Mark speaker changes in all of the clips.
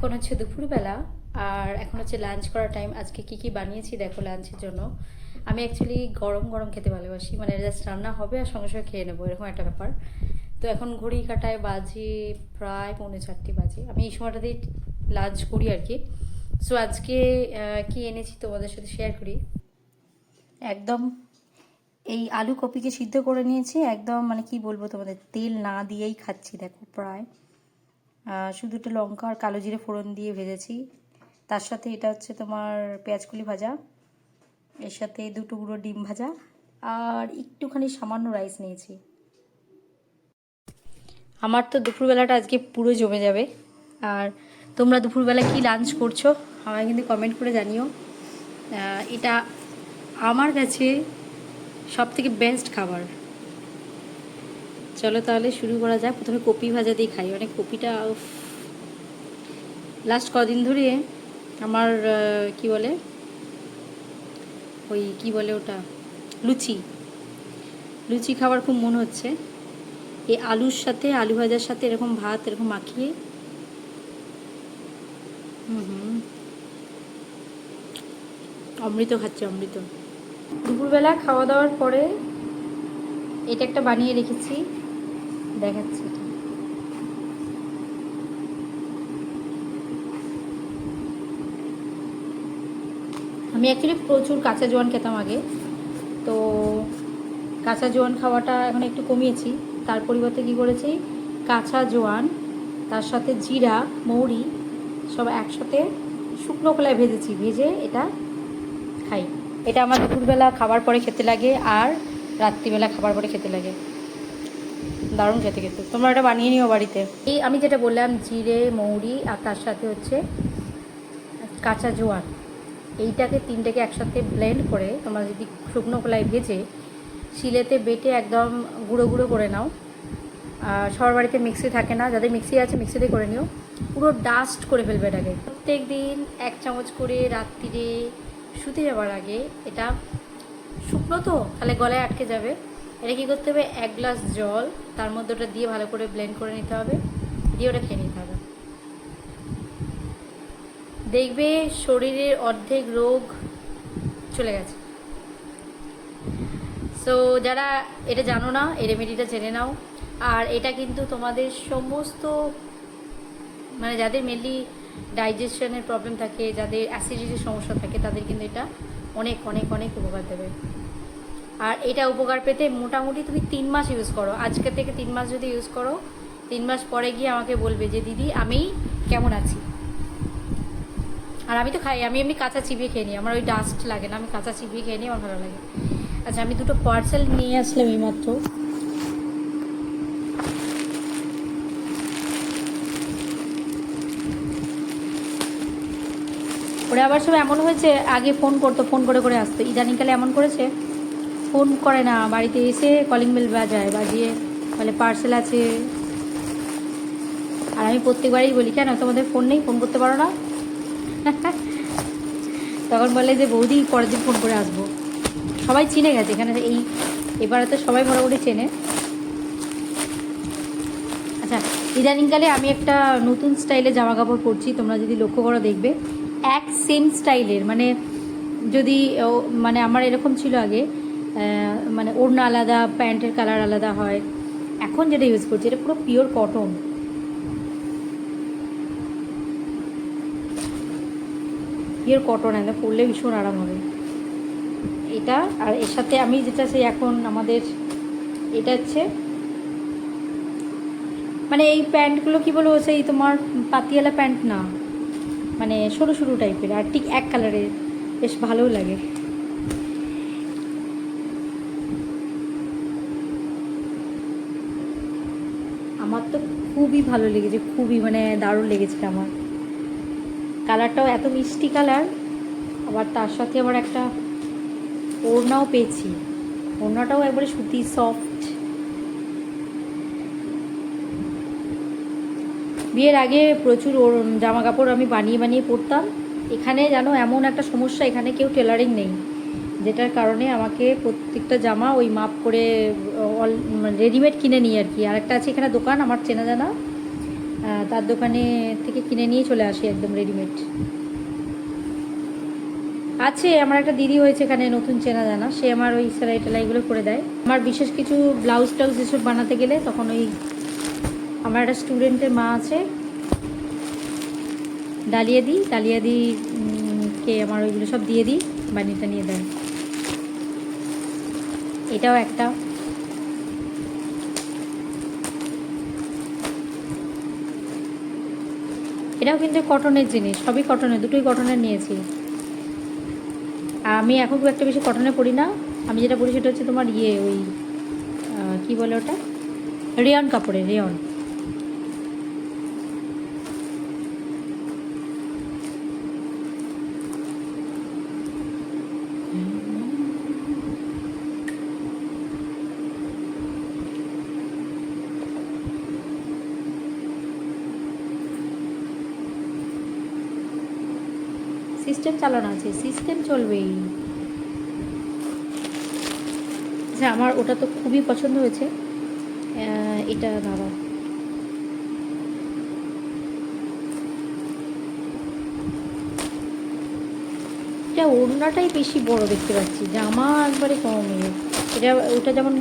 Speaker 1: এখন হচ্ছে দুপুরবেলা, আর এখন হচ্ছে লাঞ্চ করার টাইম আজকে কি কি বানিয়েছি দেখো লাঞ্চের জন্য। আমি অ্যাকচুয়ালি গরম গরম খেতে ভালোবাসি মানে জাস্ট রান্না হবে আর সঙ্গে সঙ্গে খেয়ে নেব, এরকম একটা ব্যাপার। তো এখন ঘড়ি কাটায় বাজে প্রায় পৌনে চারটে বাজে। আমি এই সময়টাতেই লাঞ্চ করি আর কি। সো আজকে কি এনেছি তোমাদের সাথে শেয়ার করি? একদম এই আলু কপিকে সিদ্ধ করে নিয়েছি, একদম মানে কি বলব তোমাদের, তেল না দিয়েই খাচ্ছি, দেখো, প্রায়। শুধু একটু লঙ্কা আর কালো জিরে ফোড়ন দিয়ে ভেজেছি। তার সাথে এটা হচ্ছে তোমার পেঁয়াজকুলি ভাজা, এর সাথে দুটো গুঁড়ো ডিম ভাজা, আর একটুখানি সামান্য রাইস নিয়েছি। আমার তো দুপুরবেলাটা আজকে পুরো জমে যাবে। আর তোমরা দুপুরবেলা কি লাঞ্চ করছ, আমায় কিন্তু কমেন্ট করে জানিও। এটা আমার কাছে সব থেকে বেস্ট খাবার। চলো তাহলে শুরু করা যাক। প্রথমে কপি ভাজা দিয়ে খাই। অনেক কপিটা লাস্ট কদিন ধরে আমার কি বলে? ওই কি বলে ওটা? লুচি। লুচি খাওয়ার খুব মন হচ্ছে। এই আলুর সাথে, আলু ভাজার সাথে এরকম ভাত, এরকম মাখিয়ে। হুম হুম। অমৃত খাচ্ছে, অমৃত। দুপুরবেলা খাওয়া দাওয়ার পরে এটা একটা বানিয়ে রেখেছি। দেখাচ্ছি আমি অ্যাকচুয়ালি প্রচুর কাঁচা জোয়ান খেতাম আগে। তো কাঁচা জোয়ান খাওয়াটা এখন একটু কমিয়েছি। তার পরিবর্তে কী করেছি? কাঁচা জোয়ান, তার সাথে জিরা, মৌরি সব একসাথে শুকনো কলায় ভেজেছি। ভেজে এটা খাই। এটা আমার দুপুরবেলা খাবার পরে খেতে লাগে আর রাত্রিবেলা খাবার পরে খেতে লাগে। দারুণ খেতে খেতে। তোমরা এটা বানিয়ে নিও বাড়িতে। এই আমি যেটা বললাম, জিরে, মৌরি আর তার সাথে হচ্ছে কাঁচা জোয়ান এইটাকে তিনটাকে একসাথে ব্লেন্ড করে তোমরা যদি শুকনো কলায় ভেজে শিলেতে বেটে একদম গুঁড়ো গুঁড়ো করে নাও। আর সবার বাড়িতে মিক্সি থাকে না, যাদের মিক্সি আছে মিক্সিতে করে নিও। পুরো ডাস্ট করে ফেলবে এটাকে। প্রত্যেক দিন এক চামচ করে রাত্রিরে শুতে যাওয়ার আগে এটা শুকনো তো, তাহলে গলায় আটকে যাবে। এটা কী করতে হবে? এক গ্লাস জল, তার মধ্যে ওটা দিয়ে ভালো করে ব্লেন্ড করে নিতে হবে। দিয়ে ওটা খেয়ে নিতে হবে। দেখবে শরীরের অর্ধেক রোগ চলে গেছে। সো যারা এটা জানো না, এই রেমেডিটা জেনে নাও। আর এটা কিন্তু তোমাদের সমস্ত মানে যাদের মেনলি ডাইজেশনের প্রবলেম থাকে, যাদের অ্যাসিডিটির সমস্যা থাকে, তাদের কিন্তু এটা অনেক অনেক অনেক উপকার দেবে। আর এটা উপকার পেতে মোটামুটি তুমি তিন মাস ইউজ করো। আজকে থেকে তিন মাস যদি ইউজ করো, তিন মাস পরে গিয়ে আমাকে বলবে যে, দিদি, আমি কেমন আছি? আর আমি তো খাই, আমি এমনি কাঁচা চিবিয়ে খেয়ে নিই। আমার ওই ডাস্ট লাগে না, আমি কাঁচা চিবিয়ে খেয়ে নিই, আমার ভালো লাগে। আচ্ছা আমি দুটো পার্সেল নিয়ে আসলাম এইমাত্র। ওরা আবার সব এমন হয়েছে, আগে ফোন করতো ফোন করে করে আসতো। ইদানিংকালে এমন করেছে? ফোন করে না, বাড়িতে এসে কলিং বেল বাজায়, বাজিয়ে বলে পার্সেল আছে। আর আমি প্রত্যেকবারই বলি, কেন? তোমাদের ফোন নেই? ফোন করতে পারো না? তখন বলে যে, বৌদি, পরের দিন ফোন করে আসব। সবাই চিনে গেছে, এখানে এই, এবারে তো সবাই মোটামুটি চেনে। আচ্ছা ইদানিংকালে আমি একটা নতুন স্টাইলে জামা কাপড় পরছি, তোমরা যদি লক্ষ্য করো দেখবে, এক সেম স্টাইলের মানে যদি মানে আমার এরকম ছিল আগে মানে ওড়না আলাদা, প্যান্টের কালার আলাদা হয়। এখন যেটা ইউজ করছি, এটা পুরো পিওর কটন পিওর কটন একদম পরলে ভীষণ আরাম হবে। এটা, আর এর সাথে আমি যেটা সেই এখন আমাদের, এটা হচ্ছে মানে এই প্যান্টগুলো কি বলব, সেই তোমার পাতিয়ালা প্যান্ট না। মানে সরু সরু টাইপের আর ঠিক এক কালারের বেশ ভালোও লাগে। আমার তো খুবই ভালো লেগেছে, খুবই মানে দারুণ লেগেছে আমার। কালারটাও এত মিষ্টি কালার, আবার তার সাথে আবার একটা ওড়নাও পেয়েছি। ওড়নাটাও একবারে সুতি সফট বিয়ের আগে প্রচুর জামা কাপড় আমি বানিয়ে বানিয়ে পরতাম। এখানে যেন এমন একটা সমস্যা, এখানে কেউ টেলারিং নেই, যেটার কারণে আমাকে প্রত্যেকটা জামা ওই মাপ করে অল রেডিমেড কিনে নিই আর কি। আর একটা আছে এখানে দোকান, আমার চেনা জানা। তার দোকানে থেকে কিনে নিয়ে চলে আসি একদম রেডিমেড আছে, আমার একটা দিদি হয়েছে এখানে, নতুন চেনা জানা। সে আমার ওই সেলাই টেলাইগুলো করে দেয়। আমার বিশেষ কিছু ব্লাউজ টাউজ এসব বানাতে গেলে তখন ওই আমার একটা স্টুডেন্টের মা আছে। ডালিয়া দিই, ডালিয়া দি কে আমার ওইগুলো সব দিয়ে দিই বানিয়ে টানিয়ে দেয়। এটাও একটা। এটাও কিন্তু কটনের জিনিস, সবই কটনের দুটোই কটনের নিয়েছি। আমি এখন খুব একটা বেশি কটনে পড়ি না। আমি যেটা পড়ি সেটা হচ্ছে তোমার ইয়ে ওই কী বলে ওটা? রেয়ন কাপড়ে রেয়ন। সিস্টেম চালানো আছে, সিস্টেম চলবেই। আচ্ছা আমার ওটা তো খুবই পছন্দ হয়েছে। এটা বাবা। এটা ওড়নাটাই বেশি বড় দেখতে পাচ্ছি, জামা একবারে কম। এটা, ওটা যেমন,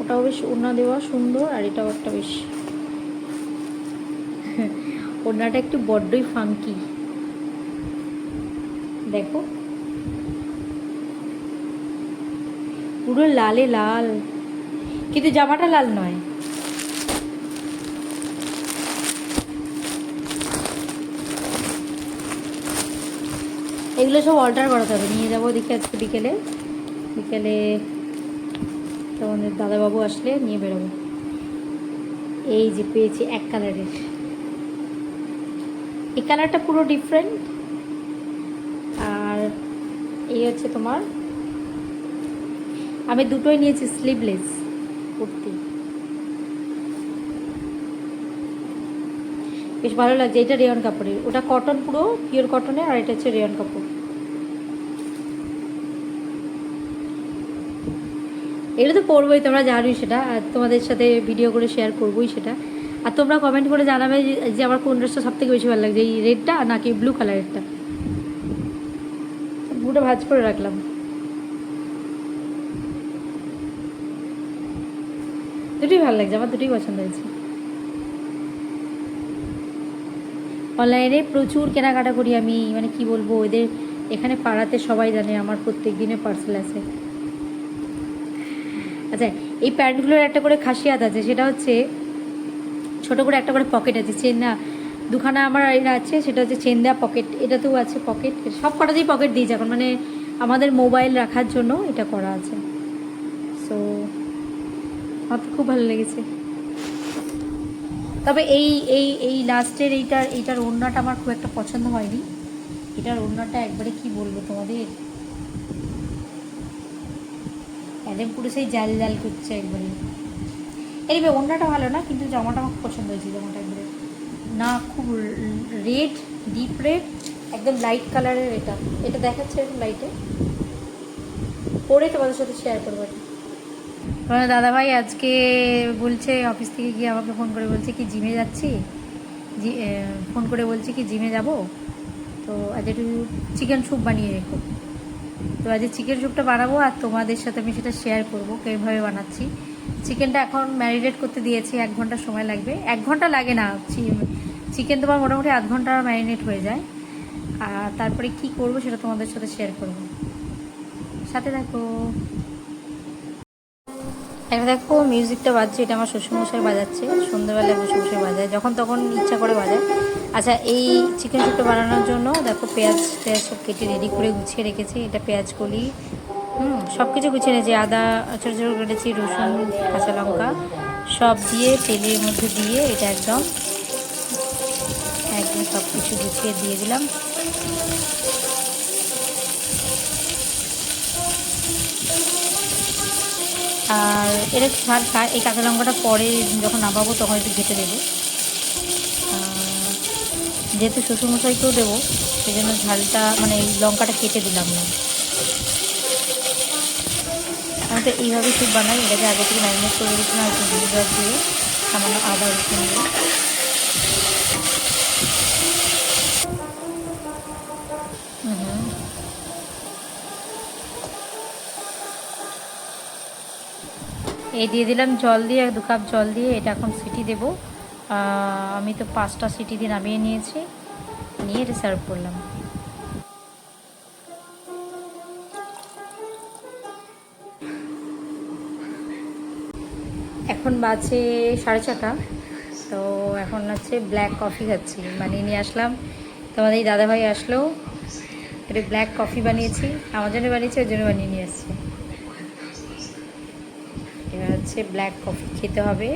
Speaker 1: ওটাও বেশ ওড়না দেওয়া সুন্দর আর এটাও একটা বেশ ওড়নাটা একটু বড্ডই ফাঙ্কি দেখো। পুরো লালে লাল। কিন্তু জামাটা লাল নয়। এগুলো সব অল্টার করাতে হবে। নিয়ে যাব দেখি আজকে বিকেলে। বিকেলে তোমাদের দাদাবাবু আসলে নিয়ে বেরোবো। এই যে পেয়েছি এক কালারের এই কালারটা পুরো ডিফারেন্ট এই হচ্ছে তোমার? আমি দুটোই নিয়েছি স্লিভলেস কুর্তি। বেশ ভালো লাগছে, এটা রেয়ন কাপড়ের। ওটা কটন পুরো পিওর কটনের আর এটা হচ্ছে রেয়ন কাপড়। এগুলো তো পরবোই, তোমরা জানোই সেটা, আর তোমাদের সাথে ভিডিও করে শেয়ার করবোই সেটা। আর তোমরা কমেন্ট করে জানাবে যে আমার কোন ড্রেসটা সব থেকে বেশি ভালো লাগছে, এই রেডটা নাকি ব্লু কালারেরটা পুরো ভাজ করে রাখলাম। দুটোই ভালো লাগছে, আমার দুটোই পছন্দ হয়েছে। অনলাইনে প্রচুর কেনাকাটা করি আমি মানে কি বলব এদের এখানে পাড়াতে সবাই জানে, আমার প্রত্যেক দিনে পার্সেল আছে আচ্ছা এই প্যান্টগুলোর একটা করে খাসিয়াত আছে, সেটা হচ্ছে ছোট করে একটা করে পকেট আছে, চেন না দুখানা আমার এটা আছে, সেটা হচ্ছে চেন দেওয়া পকেট এটাতেও আছে পকেট সব কটাতেই পকেট দিয়েছে এখন মানে আমাদের মোবাইল রাখার জন্য এটা করা আছে। সো আমার খুব ভালো লেগেছে। তবে এই এই এই লাস্টের এইটার এইটার ওড়নাটা আমার খুব একটা পছন্দ হয়নি। এটার ওড়নাটা একবারে কি বলব তোমাদের? একদম পুরো সেই জাল জাল করছে একবারে। এনিবে ওড়নাটা ভালো না, কিন্তু জামাটা আমার পছন্দ হয়েছে, জামাটা একবারে। না, খুব রেড ডিপ রেড একদম লাইট কালারের এটা। এটা দেখাচ্ছে এরকম লাইটে পরে তোমাদের সাথে শেয়ার করব তোমার দাদাভাই আজকে বলছে অফিস থেকে গিয়ে আমাকে ফোন করে বলছে, কি জিমে যাচ্ছি? ফোন করে বলছে কি জিমে যাব? তো আজ একটু চিকেন স্যুপ বানিয়ে রেখো। তো আজ চিকেন স্যুপটা বানাবো আর তোমাদের সাথে আমি সেটা শেয়ার করব, কীভাবে বানাচ্ছি। চিকেনটা এখন ম্যারিনেট করতে দিয়েছি, এক ঘণ্টা সময় লাগবে। এক ঘণ্টা লাগে না চিকেন তোমার মোটামুটি আধ ঘণ্টা ম্যারিনেট হয়ে যায়। আর তারপরে কি করব সেটা তোমাদের সাথে শেয়ার করব। সাথে দেখো একটা দেখো মিউজিকটা বাজছে, এটা আমার শ্বশুরমশাই বাজাচ্ছে। সন্ধ্যাবেলায় বসে বসে বাজায়। যখন তখন ইচ্ছা করে বাজায়। আচ্ছা এই চিকেন স্যুপটা বানানোর জন্য দেখো পেঁয়াজ পেঁয়াজ সব কেটে রেডি করে গুছিয়ে রেখেছি। এটা পেঁয়াজ, কলি, হুম সব কিছু গুছিয়ে নিয়েছি। আদা, ছোটো ছোটো কেটেছি, রসুন, কাঁচা লঙ্কা, সব দিয়ে তেলের মধ্যে দিয়ে এটা একদম সব কিছু গুছিয়ে দিয়ে দিলাম। আর একটু ঝাল খায়, এই কাঁচা লঙ্কাটা পরে যখন নামাবো তখন একটু ঘেটে দেবো। যেহেতু শ্বশুরমশাইকেও দেবো সেই জন্য ঝালটা মানে এই লঙ্কাটা কেটে দিলাম না। আমি তো এইভাবেই স্যুপ বানাই, এটাকে আগে থেকে ম্যারিনেট করে রেখেছিলাম একটু দিয়ে সামান্য আদা রসুন দিয়ে। এই দিয়ে দিলাম জল দিয়ে দু কাপ জল দিয়ে এটা এখন সিটি দেবো। আমি তো পাঁচটা সিটি দিয়ে নামিয়ে নিয়েছি, নিয়ে এটা সার্ভ করলাম। এখন বাজে সাড়ে ছটা, তো এখন হচ্ছে ব্ল্যাক কফি খাচ্ছি, বানিয়ে নিয়ে আসলাম। তোমাদের এই দাদাভাই আসলো এটা ব্ল্যাক কফি বানিয়েছি আমার জন্য বানিয়েছি, ওর জন্য বানিয়ে নিয়ে আসছে। হচ্ছে ব্ল্যাক কফি খেতে হবে।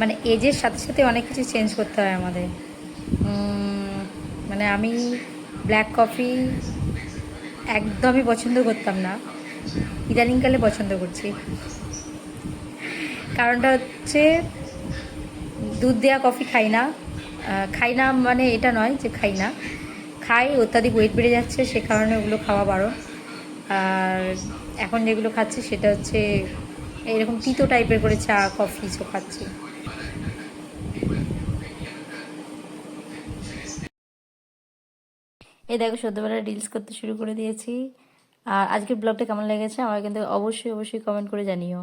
Speaker 1: মানে এজের সাথে সাথে অনেক কিছু চেঞ্জ করতে হয় আমাদের। মানে আমি ব্ল্যাক কফি একদমই পছন্দ করতাম না। ইদানিংকালে পছন্দ করছি। কারণটা হচ্ছে দুধ দেওয়া কফি খাই না। খাই না মানে এটা নয় যে খাই না। খাই, অত্যাধিক ওয়েট বেড়ে যাচ্ছে, সে কারণে ওগুলো খাওয়া বারণ। আর এখন যেগুলো খাচ্ছি সেটা হচ্ছে এরকম তিতো টাইপের করে চা, কফি সব খাচ্ছি। এই দেখো সদ্যবেলা রিলস করতে শুরু করে দিয়েছি। আর আজকের ব্লগটা কেমন লেগেছে আমার কিন্তু অবশ্যই অবশ্যই কমেন্ট করে জানিও।